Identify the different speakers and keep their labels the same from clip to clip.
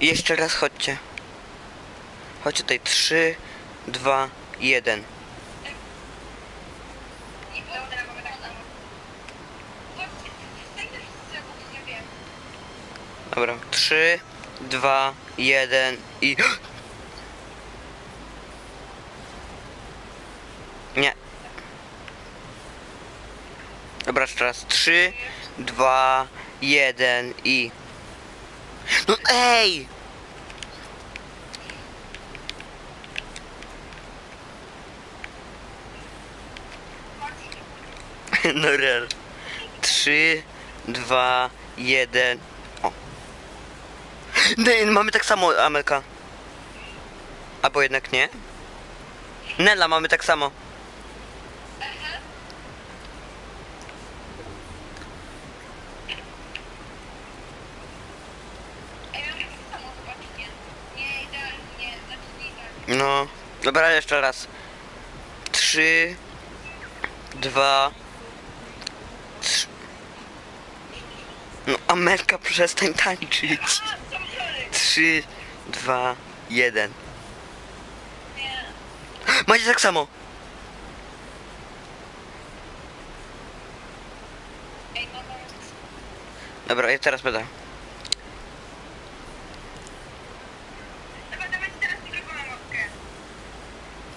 Speaker 1: Jeszcze raz chodźcie. Chodźcie tutaj. 3, 2, 1.
Speaker 2: I dobra, mamy tak samo. Chodźcie, stajcie wszyscy obok siebie.
Speaker 1: Dobra. 3, 2, 1 i... Nie. Dobra, jeszcze raz. 3, 2, 1 i... Ej! No real. 3, 2, 1. O. No, mamy tak samo, Amelka. Albo jednak nie? Nela, mamy tak samo.
Speaker 2: Ej, mamy tak samo, zobaczcie. Nie idealnie, znaczy nie idealnie.
Speaker 1: No. Dobra, jeszcze raz. 3, 2, 3. No, Amelka, przestań tańczyć.
Speaker 2: A, sorry.
Speaker 1: 3, 2, 1.
Speaker 2: Nie.
Speaker 1: Macie tak samo. Dobra, ja teraz będę.
Speaker 2: Dobra, dawajcie teraz mikrofon na mapkę.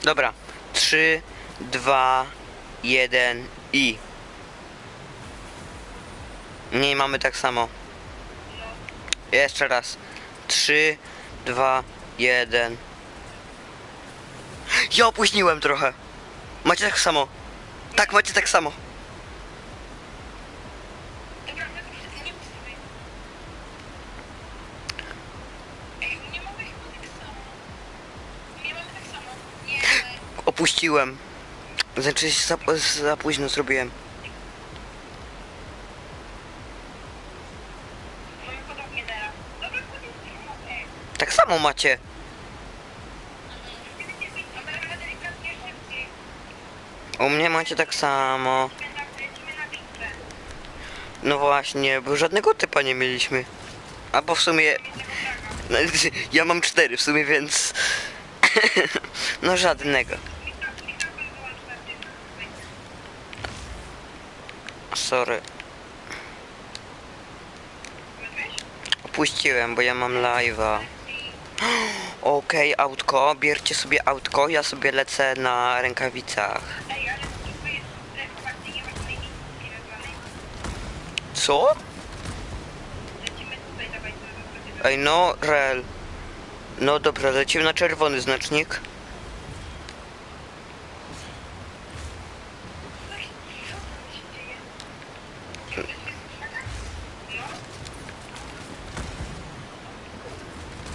Speaker 1: Dobra. 3, 2, 1 i. Nie mamy tak samo. Jeszcze raz. 3, 2, 1. Ja opóźniłem trochę. Macie tak samo. Tak, macie tak samo.
Speaker 2: Dobra, my to wszyscy nie musimy. Ej, nie mogę chyba tak samo. Nie mamy tak samo. Nie,
Speaker 1: Opuściłem. Znaczy za, za późno zrobiłem. Tak samo macie. U mnie macie tak samo. No właśnie, bo żadnego typa nie mieliśmy. Albo w sumie. Ja mam cztery w sumie, więc. No żadnego.
Speaker 2: Mikro- Mikrofon wyłącz na tym.
Speaker 1: Sorry. Opuściłem, bo ja mam live'a. Okej, autko, bierzcie sobie autko, ja sobie lecę na rękawicach. Co? Ej, no, rel. No dobra, lecimy na czerwony znacznik.
Speaker 2: Co się dzieje? No.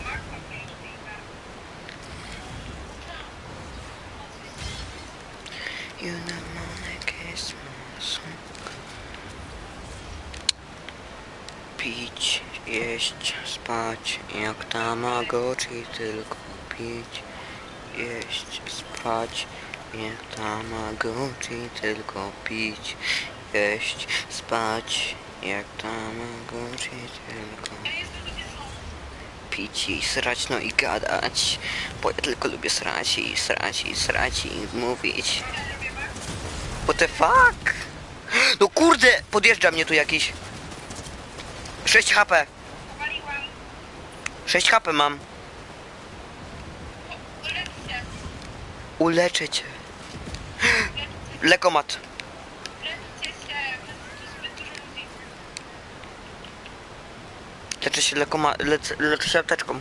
Speaker 2: Marko, pięknie.
Speaker 1: You know my Christmas. Pić, jeść, spać, jak tamagotchi, tylko pić, jeść, spać, jak tamagotchi, tylko pić, jeść, spać, jak tamagotchi, tylko pić i srać, no i gadać, bo ja tylko lubię srać i srać i srać i mówić. What the fuck? No kurde, podjeżdża mnie tu jakiś. 6 HP.
Speaker 2: Powaliłam.
Speaker 1: 6 HP mam. Uleczę cię. Lekomat. Leczę się lekoma... Lec, leczę się apteczką.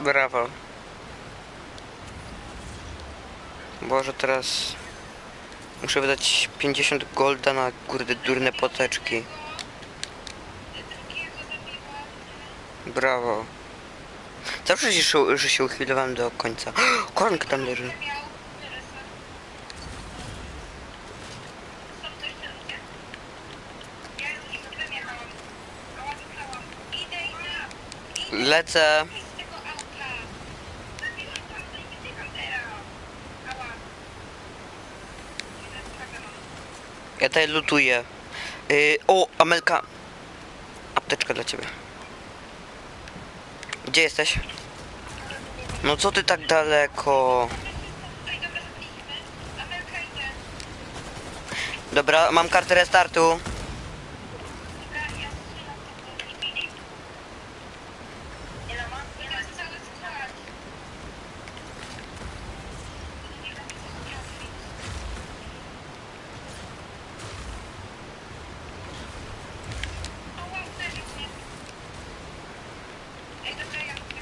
Speaker 1: Brawo. Boże, teraz... Muszę wydać 50 golda na kurde durne poteczki. Brawo. Się, szu- że się uchwilowałem do końca. Koronka tam leży.
Speaker 2: Miał Teresa. Są to jeszcze ludzie? Ja już sobie jechałam. Ała, zostałam. Idę, idę. Idę.
Speaker 1: Lecę.
Speaker 2: Wyjdź z tego auta. Zabiłam tam, no i wyciekam teraz. Ała. Idę z Hagenem.
Speaker 1: Ja tutaj lutuję. Yy, o, Amelka. Apteczka dla ciebie. Gdzie jesteś? No co ty tak daleko?
Speaker 2: Dobra,
Speaker 1: mam kartę restartu.
Speaker 2: Dobra, ja strzelam to do drzwi. Nie ma? Nie ma cały skład. Nie wiem, co trafić. O, wow, uderzył mnie. Ej, dobra, ja mówię.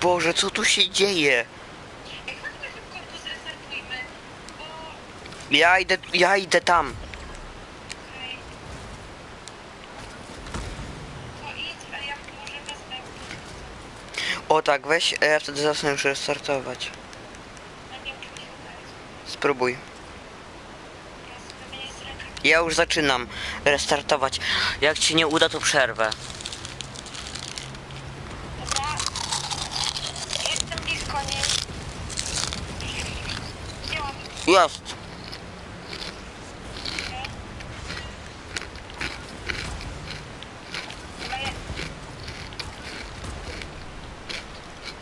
Speaker 1: Boże, co tu się dzieje? Ja idę, ja idę tam. O tak, weź, a ja wtedy zacznę już restartować. Spróbuj.
Speaker 2: Ja
Speaker 1: już zaczynam restartować. Jak ci nie uda, to przerwę. Jest.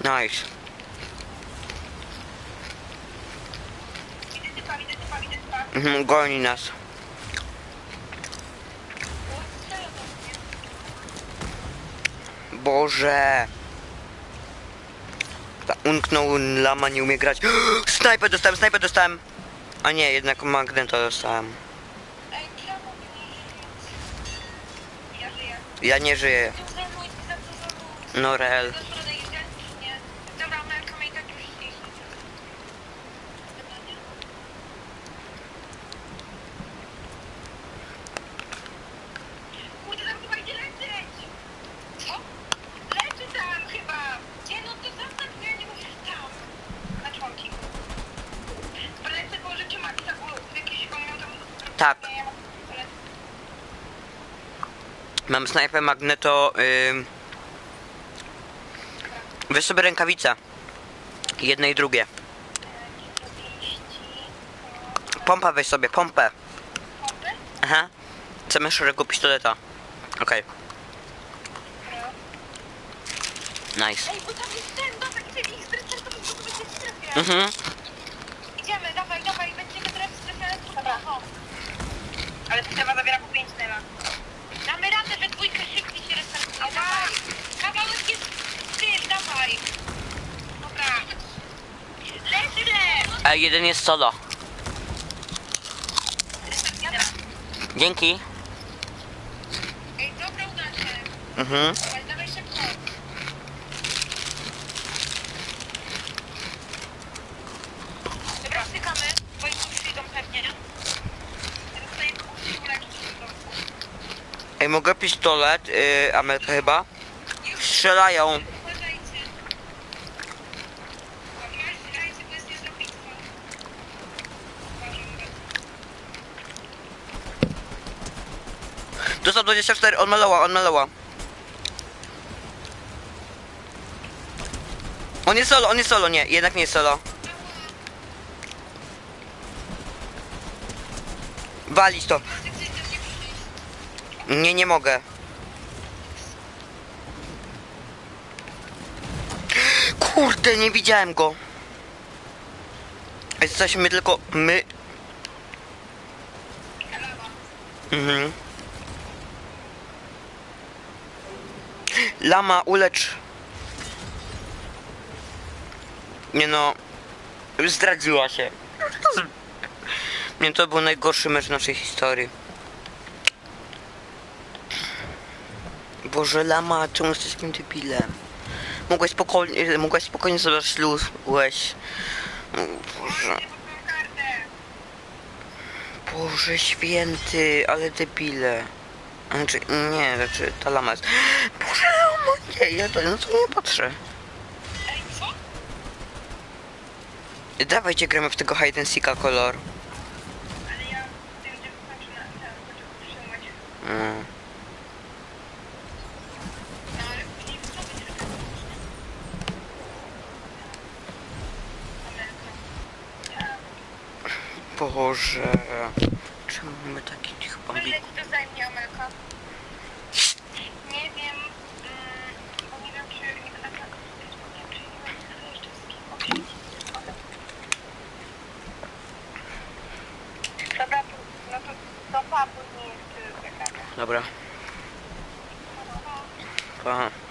Speaker 1: Nice. Mhm, goni nas. Boże. Ta lama, nie umie grać. Snajper dostałem, snajper dostałem. A nie, jednak magneta dostałem.
Speaker 2: Ja żyję.
Speaker 1: Ja nie żyję. No rel.
Speaker 2: Do środek idzie? czy Nie. Dobra, Amelka mnie i tak już idzie. Pytanie. Kurde, tam chyba idzie lecieć! Co? Leczy tam chyba! Nie no, to zaznacz, bo ja nie mówię tam. Na członki. Polecę, bo rzeczy Maxa, bo jakieś on miał tam...
Speaker 1: Tak.
Speaker 2: Nie, ja mam polecę.
Speaker 1: Mam snajper magneto. Ym... Weź sobie rękawice. Jedne i drugie.
Speaker 2: 40...
Speaker 1: Pompa weź sobie, pompę. Aha. Chcemy szarego pistoleta. Okej, nice.
Speaker 2: Ej, bo tam jest ten, dobra, chcieli ich zrestartować, bo to będzie w strefie.
Speaker 1: Mhm.
Speaker 2: Idziemy, dawaj, dawaj, będziemy teraz w strefie, ale trudno. Dobra, Ale to trzeba zabiera po 5 nema. Damy radę, we dwójkę szybciej się restartuje, dawaj. Kawałek jest w tym, dawaj. Dobra. Leży, leż.
Speaker 1: A jeden jest solo. Dzięki.
Speaker 2: Ej, dobra, uda się.
Speaker 1: Mhm.
Speaker 2: Dawaj, dawaj szybko. Dobra, stykamy, bo już tu przyjdą pewnie. Teraz tutaj musi uleczyć w domku.
Speaker 1: Ej, mogę pistolet, yy, Amelka chyba? Strzelają. Dostał 24, on maloła, on maloła. On jest solo, on jest solo, nie, jednak nie jest solo. Walić to. Nie, nie mogę. Kurde, nie widziałem go. Jesteśmy tylko my. Mhm. Lama, ulecz. Nie no. Zdradziła się. Nie, to był najgorszy mecz naszej historii. Boże, lama, czemu jesteś takim debilem? Mogłeś spokojnie, mogłeś spokojnie sobie śluz, byłeś. Boże. Boże święty, ale debile. Znaczy, nie, znaczy, ta lama jest... Boże, lama, nie, ja to, no to nie patrzę.
Speaker 2: Ej, co?
Speaker 1: Dawajcie, gramy w tego hide and seeka kolor.
Speaker 2: Ale ja gdzie skończę na ten, poczekaj, przyjmować.
Speaker 1: Mm.
Speaker 2: No, ale później co będzie robić? Amelka.
Speaker 1: Boże. Czemu mamy taki tych
Speaker 2: Ile ci to zajmie, Amelka? Nie wiem, mm, bo nie wiem, czy nie będę tak czy nie będę jeszcze. Dobra, to, no to do pa później jeszcze zagramy.
Speaker 1: Dobra, pa.